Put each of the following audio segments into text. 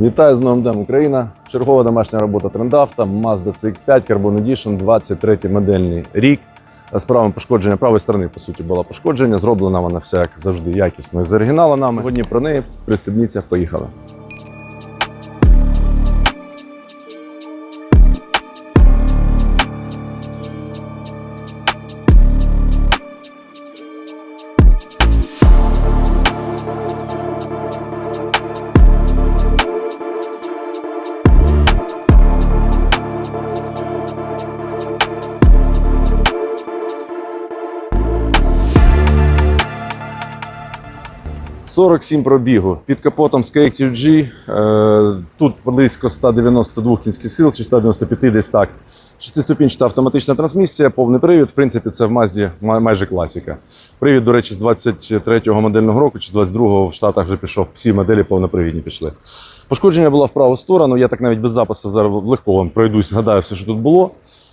Вітаю з новим днем Україна. Чергова домашня робота трендавта, Mazda CX5 Carbon Edition, 23 модельний рік. Справа пошкодження правої сторони, по суті, була пошкодження. Зроблена вона вся як завжди якісно і з оригіналу нами. Сьогодні про неї пристебніться, поїхали. – 47 пробігу під капотом KQG. Е, тут близько 192 кінських сил, чи 195 десь так. Шестиступінчата автоматична трансмісія, повний привід. В принципі, це в Мазді майже класіка. Привід, до речі, з 23-го модельного року чи з 22-го в Штатах вже пішов. Всі моделі повнопривідні пішли. Пошкодження було в праву сторону. Я так навіть без запису зараз легко вам пройдусь, згадаю все, що тут було.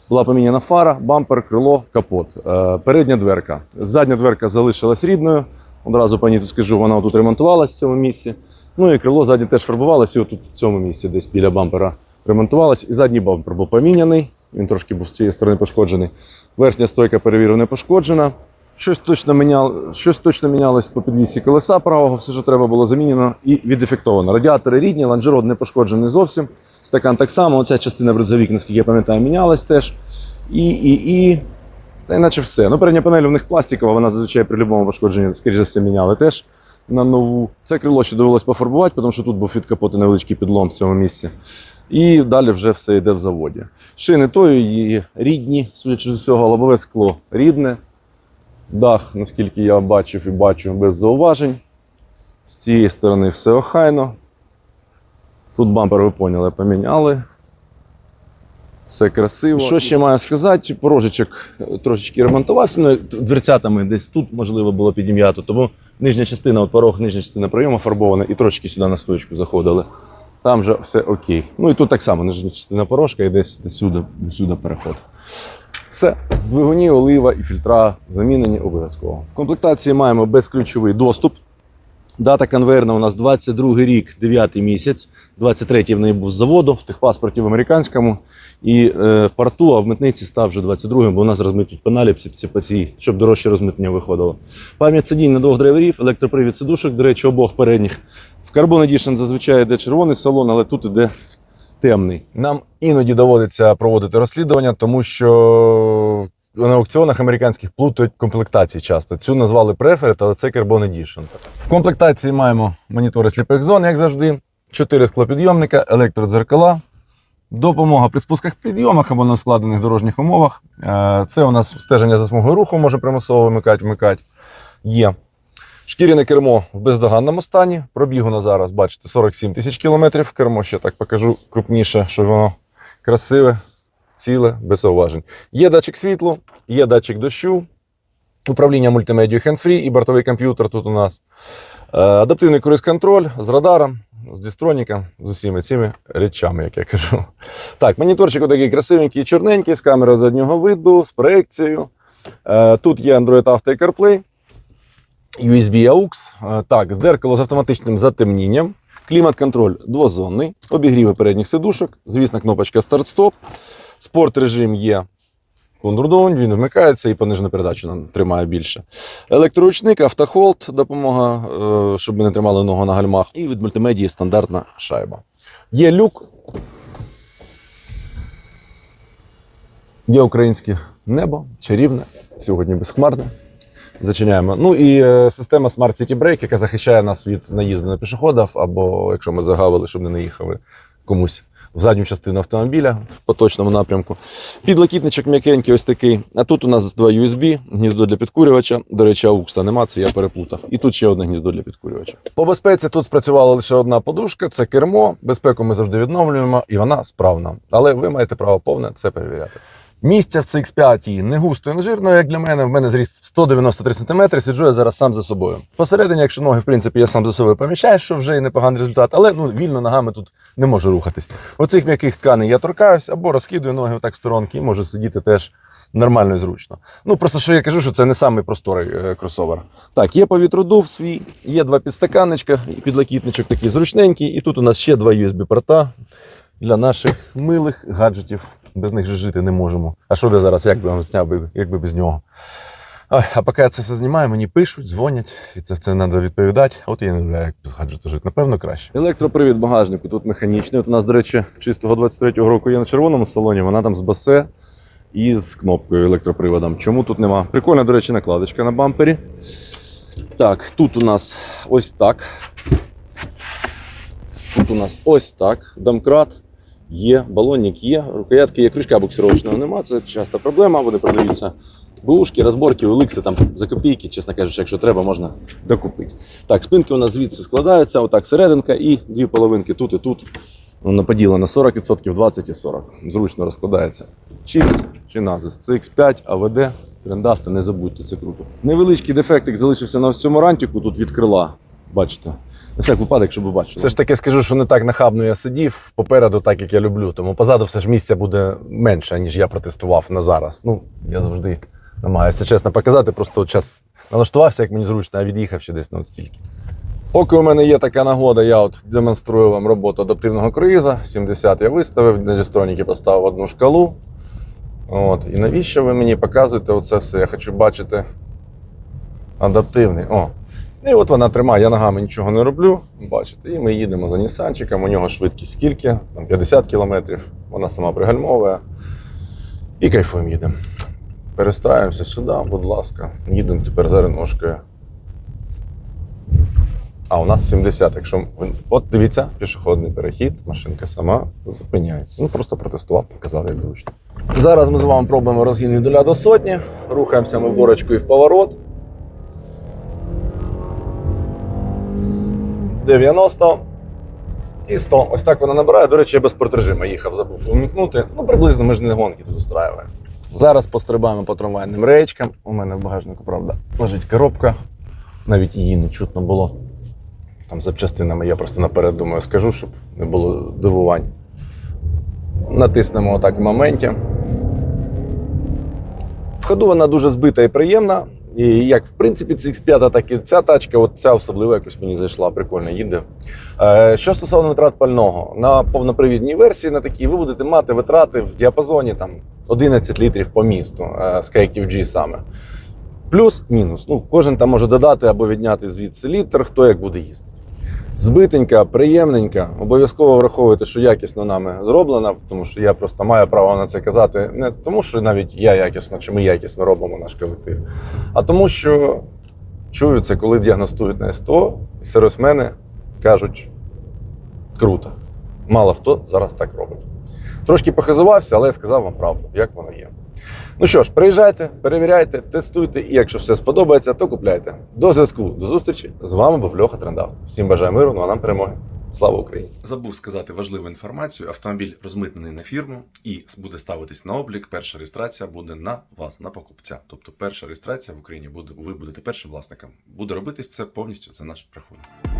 Була поміняна фара, бампер, крило, капот. Е, передня дверка. Задня дверка залишилась рідною. Одразу пані тут скажу, вона тут ремонтувалась в цьому місці. Ну і крило заднє теж фарбувалося, і отут в цьому місці, десь біля бампера, ремонтувалось. І задній бампер був поміняний. Він трошки був з цієї сторони пошкоджений. Верхня стойка перевірена, не пошкоджена. Щось точно міняло, щось точно мінялось по підвісі колеса правого, все, що треба було замінено і віддефектовано. Радіатори рідні, ланжерод не пошкоджений зовсім. Стакан так само. Оця частина брезовік, наскільки я пам'ятаю, мінялась теж. І, і, і та іначе все. Ну, передня панель у них пластикова, вона зазвичай при будь-якому пошкодженні, скоріше за все, міняли теж на нову. Це крило ще довелось пофарбувати, тому що тут був від капоту невеличкий підлом в цьому місці. І далі вже все йде в заводі. Шини тої її рідні, судячи з усього, лобове скло рідне. Дах, наскільки я бачив і бачу, без зауважень. З цієї сторони все охайно. Тут бампер, ви поняли, поміняли. Все красиво. Що ще маю сказати? Порожечок трошечки ремонтувався. Ну, дверцятами десь тут можливо було підім'ято, тому нижня частина, от порог, нижня частина прийому фарбована і трошечки сюди на стоечку заходили. Там вже все окей. Ну і тут так само нижня частина порожка і десь, сюди, сюди переход. Все, двигуні олива і фільтра замінені обов'язково. В комплектації маємо безключовий доступ. Дата конвейерна у нас 22 рік, 9 місяць. 23-й в неї був з заводу, в техпаспорті в американському. І е, в порту, а в митниці став вже 22-м, бо у нас розмитнюють пеналі цій, щоб дорожче розмитнення виходило. Пам'ять сидінь на двох драйверів, електропривід сидушок, до речі, обох передніх. В Carbon Edition зазвичай йде червоний салон, але тут іде темний. Нам іноді доводиться проводити розслідування, тому що на аукціонах американських плутають комплектації часто. Цю назвали Preferred, але це Carbon Edition. В комплектації маємо монітори сліпих зон, як завжди, 4 склопідйомника, електродзеркала. Допомога при спусках підйомах або на складених дорожніх умовах. Е, Це у нас стеження за смугою руху, може примусово вимикати, вмикати. Є. Шкіряне кермо в бездоганному стані. Пробігу на зараз, бачите, 47 тисяч кілометрів. Кермо ще так покажу крупніше, щоб воно красиве, ціле, без зауважень. Є датчик світлу, є датчик дощу, управління мультимедією hands-free і бортовий комп'ютер тут у нас. Е, Адаптивний круїз-контроль з радаром, з дистроніком, з усіма цими речами, як я кажу. Так, моніторчик отакий красивенький, чорненький, з камерою заднього виду, з проекцією. Е, Тут є Android Auto і CarPlay. USB AUX, Е, так, дзеркало з автоматичним затемнінням, клімат-контроль двозонний, обігріви передніх сидушок, звісно, кнопочка старт-стоп, спорт режим є Кондурдон, він вмикається і понижену передачу нам тримає більше. Електроручник, автохолд, допомога, е, щоб ми не тримали ногу на гальмах. І від мультимедії стандартна шайба. Є люк. Є українське небо, чарівне, сьогодні безхмарне. Зачиняємо. Ну і е, система Smart City Brake, яка захищає нас від наїзду на пішоходів, або якщо ми загавили, щоб не наїхали комусь в задню частину автомобіля в поточному напрямку. Підлокітничок м'якенький, ось такий. А тут у нас два USB, гніздо для підкурювача. До речі, аукса нема, це я переплутав. І тут ще одне гніздо для підкурювача. По безпеці тут спрацювала лише одна подушка, це кермо. Безпеку ми завжди відновлюємо, і вона справна. Але ви маєте право повне це перевіряти. Місця в CX5 не густо і не жирно, як для мене. В мене зріст 193 см, сиджу я зараз сам за собою. Посередині, якщо ноги, в принципі, я сам за собою поміщаю, що вже і непоганий результат, але ну, вільно ногами тут не можу рухатись. Оцих м'яких тканей я торкаюсь або розкидую ноги отак в сторонки і можу сидіти теж нормально і зручно. Ну, просто що я кажу, що це не самий просторий е, кросовер. Так, є повітродув свій, є два підстаканничка, і підлокітничок такий зручненький, і тут у нас ще два USB-порта для наших милих гаджетів. Без них же жити не можемо. А що би зараз, як би вам зняв, би, якби без нього? Ой, а поки я це все знімаю, мені пишуть, дзвонять, і це, це треба відповідати. От я не знаю, як без гаджету жити. Напевно, краще. Електропривід багажнику тут механічний. От у нас, до речі, чистого 23-го року є на червоному салоні, вона там з басе і з кнопкою електроприводом. Чому тут нема? Прикольна, до речі, накладочка на бампері. Так, тут у нас ось так. Тут у нас ось так. Домкрат є, балонник є, рукоятки є, кришка буксировочного нема. Це часто проблема. Вони продаються бушки, розборки, уликси там за копійки, чесно кажучи, якщо треба, можна докупити. Так, спинки у нас звідси складаються, отак серединка і дві половинки тут і тут. Воно поділено 40%, 20 і 40. Зручно розкладається. Чіпс чи назис. CX5, АВД, трендавто, не забудьте, це круто. Невеличкий дефектик залишився на ось цьому рантику тут від крила. Бачите. На всяк випадок, щоб ви бачили. Все ж таки скажу, що не так нахабно я сидів попереду, так як я люблю. Тому позаду все ж місця буде менше, ніж я протестував на зараз. Ну, я завжди намагаюся чесно показати. Просто час налаштувався, як мені зручно, а від'їхав ще десь на от стільки. Поки у мене є така нагода, я от демонструю вам роботу адаптивного круїза. 70 я виставив, на дістроніки поставив одну шкалу. От. І навіщо ви мені показуєте оце все? Я хочу бачити адаптивний. О. І от вона тримає, я ногами нічого не роблю. Бачите, і ми їдемо за Нісанчиком. У нього швидкість скільки? Там 50 кілометрів. Вона сама пригальмовує. І кайфуємо їдемо. Перестраюємося сюди, будь ласка. Їдемо тепер за реношкою. А у нас 70. Якщо от дивіться, пішохідний перехід, машинка сама зупиняється. Ну просто протестував, показав, як зручно. Зараз ми з вами пробуємо розгін від нуля до сотні. Рухаємося ми горочкою в поворот. 90 і 100. Ось так вона набирає. До речі, я без портрежима їхав, забув увімкнути. Ну, приблизно ми ж не гонки тут устраюємо. Зараз пострибаємо по трамвайним речкам. У мене в багажнику, правда, лежить коробка. Навіть її не чутно було. Там запчастинами я просто наперед думаю, скажу, щоб не було дивувань. Натиснемо отак в моменті. В ходу вона дуже збита і приємна. І як в принципі CX5, так і ця тачка, от ця особливо якось мені зайшла, прикольно їде. Е, що стосовно витрат пального, на повнопривідній версії на такій ви будете мати витрати в діапазоні там 11 літрів по місту е, з KQG саме. Плюс-мінус. Ну, кожен там може додати або відняти звідси літр, хто як буде їздити. Збитенька, приємненька. Обов'язково враховуйте, що якісно нами зроблена, тому що я просто маю право на це казати не тому, що навіть я якісно чи ми якісно робимо наш колектив, а тому, що чую це, коли діагностують на СТО, і сервісмени кажуть: круто. Мало хто зараз так робить. Трошки похизувався, але я сказав вам правду, як воно є. Ну що ж, приїжджайте, перевіряйте, тестуйте, і якщо все сподобається, то купляйте. До зв'язку, до зустрічі. З вами був Льоха Трендавт. Всім бажаю миру, ну а нам перемоги. Слава Україні! Забув сказати важливу інформацію. Автомобіль розмитнений на фірму і буде ставитись на облік. Перша реєстрація буде на вас, на покупця. Тобто, перша реєстрація в Україні буде, ви будете першим власником. Буде робитись це повністю за наш рахунок.